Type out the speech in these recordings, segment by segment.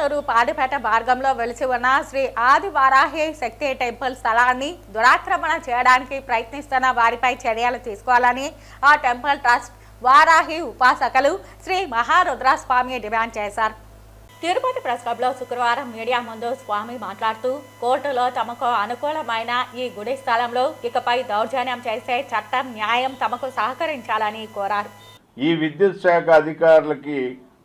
పొంగనూరు పాడిపేట మార్గంలో వెలిసి ఉన్న శ్రీ ఆది వారాహి శక్తి టెంపుల్ స్థలాన్ని దురాక్రమణ చేయడానికి ప్రయత్నిస్తున్న వారిపై చర్యలు తీసుకోవాలని ఆ టెంపుల్ ట్రస్ట్ వారాహి ఉపాసకులు శ్రీ మహారుద్ర స్వామి డిమాండ్ చేశారు. తిరుపతి ప్రెస్ క్లబ్లో శుక్రవారం మీడియా ముందు స్వామి మాట్లాడుతూ కోర్టులో తమకు అనుకూలమైన ఈ గుడి స్థలంలో ఇకపై దౌర్జన్యం చేసే చట్టం న్యాయం తమకు సహకరించాలని కోరారు. ఈ విద్యుత్ శాఖ అధికారులకి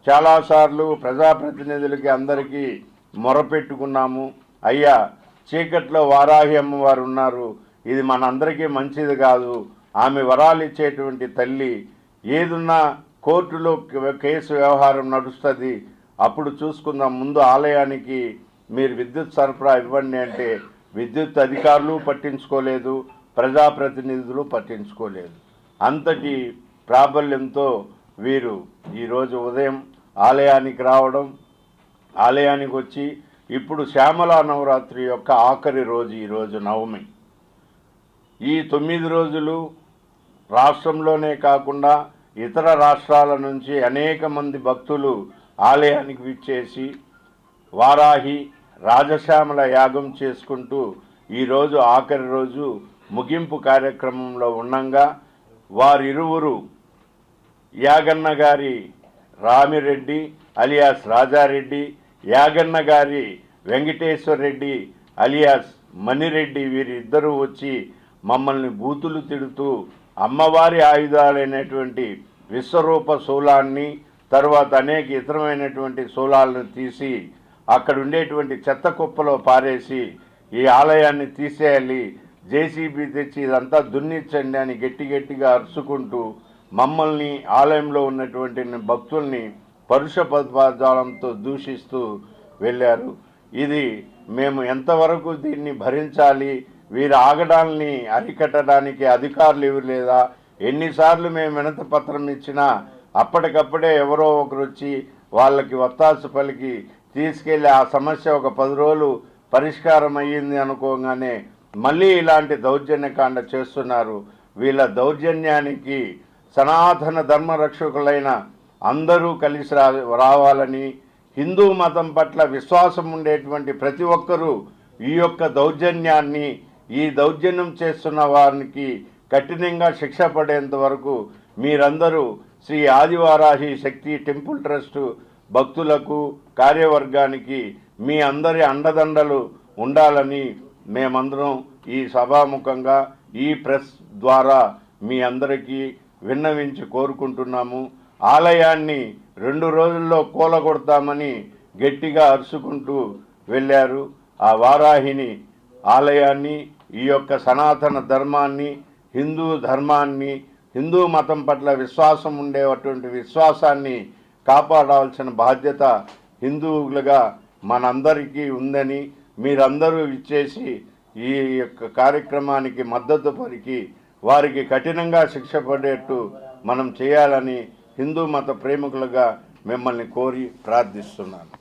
చాలాసార్లు ప్రజాప్రతినిధులకి అందరికీ మొరపెట్టుకున్నాము. అయ్యా చీకట్లో వారాహి అమ్మవారు ఉన్నారు. ఇది మనందరికీ మంచిది కాదు. ఆమె వరాలు ఇచ్చేటువంటి తల్లి. ఏదున్నా కోర్టులో కేసు వ్యవహారం నడుస్తుంది. అప్పుడు చూసుకుందాం. ముందు ఆలయానికి మీరు విద్యుత్ సరఫరా ఇవ్వండి అంటే విద్యుత్ అధికారులు పట్టించుకోలేదు ప్రజాప్రతినిధులు పట్టించుకోలేదు. అంతటి ప్రాబల్యంతో వీరు ఈరోజు ఉదయం ఆలయానికి రావడం ఆలయానికి వచ్చి ఇప్పుడు శ్యామలా నవరాత్రి యొక్క ఆఖరి రోజు ఈరోజు నవమి. ఈ తొమ్మిది రోజులు రాష్ట్రంలోనే కాకుండా ఇతర రాష్ట్రాల నుంచి అనేక మంది భక్తులు ఆలయానికి విచ్చేసి వారాహి రాజశ్యామల యాగం చేసుకుంటూ ఈరోజు ఆఖరి రోజు ముగింపు కార్యక్రమంలో ఉండంగా వారిరువురు యాగన్న గారి రామిరెడ్డి అలియాస్ రాజారెడ్డి యాగన్న గారి వెంకటేశ్వర రెడ్డి అలియాస్ మణిరెడ్డి వీరిద్దరూ వచ్చి మమ్మల్ని బూతులు తిడుతూ అమ్మవారి ఆయుధాలైనటువంటి విశ్వరూప శూలాన్ని తర్వాత అనేక ఇతరమైనటువంటి శూలాలను తీసి అక్కడ ఉండేటువంటి చెత్త కుప్పలో పారేసి ఈ ఆలయాన్ని తీసేయాలి జేసీబీ తెచ్చి ఇదంతా దున్నిచ్చండి అని గట్టి గట్టిగా అరుచుకుంటూ మమ్మల్ని ఆలయంలో ఉన్నటువంటి భక్తుల్ని పరుష పదజాలంతో దూషిస్తూ వెళ్ళారు. ఇది మేము ఎంతవరకు దీన్ని భరించాలి? వీరి ఆగడాల్ని అరికట్టడానికి అధికారులు ఎవరు లేదా? ఎన్నిసార్లు మేము వినత పత్రం ఇచ్చినా అప్పటికప్పుడే ఎవరో ఒకరు వచ్చి వాళ్ళకి వత్తాసు పలికి తీసుకెళ్ళి ఆ సమస్య ఒక పది రోజులు పరిష్కారం అయ్యింది అనుకోగానే మళ్ళీ ఇలాంటి దౌర్జన్యకాండ చేస్తున్నారు. వీళ్ళ దౌర్జన్యానికి సనాతన ధర్మ రక్షకులైన అందరూ కలిసి రా రావాలని హిందూ మతం పట్ల విశ్వాసం ఉండేటువంటి ప్రతి ఒక్కరూ ఈ యొక్క దౌర్జన్యాన్ని ఈ దౌర్జన్యం చేస్తున్న వారికి కఠినంగా శిక్ష పడేంత వరకు మీరందరూ శ్రీ ఆదివారాహి శక్తి టెంపుల్ ట్రస్టు భక్తులకు కార్యవర్గానికి మీ అందరి అండదండలు ఉండాలని మేమందరం ఈ సభాముఖంగా ఈ ప్రెస్ ద్వారా మీ అందరికీ విన్నవించి కోరుకుంటున్నాము. ఆలయాన్ని రెండు రోజుల్లో కూలగొడతామని గట్టిగా అరుచుకుంటూ వెళ్ళారు. ఆ వారాహిని ఆలయాన్ని ఈ యొక్క సనాతన ధర్మాన్ని హిందూ ధర్మాన్ని హిందూ మతం పట్ల విశ్వాసం ఉండేటువంటి విశ్వాసాన్ని కాపాడాల్సిన బాధ్యత హిందువులుగా మనందరికీ ఉందని మీరందరూ ఇచ్చేసి ఈ యొక్క కార్యక్రమానికి మద్దతు పరికి వారికి కఠినంగా శిక్ష పడేట్టు మనం చేయాలని హిందూ మత ప్రేమికులుగా మిమ్మల్ని కోరి ప్రార్థిస్తున్నాను.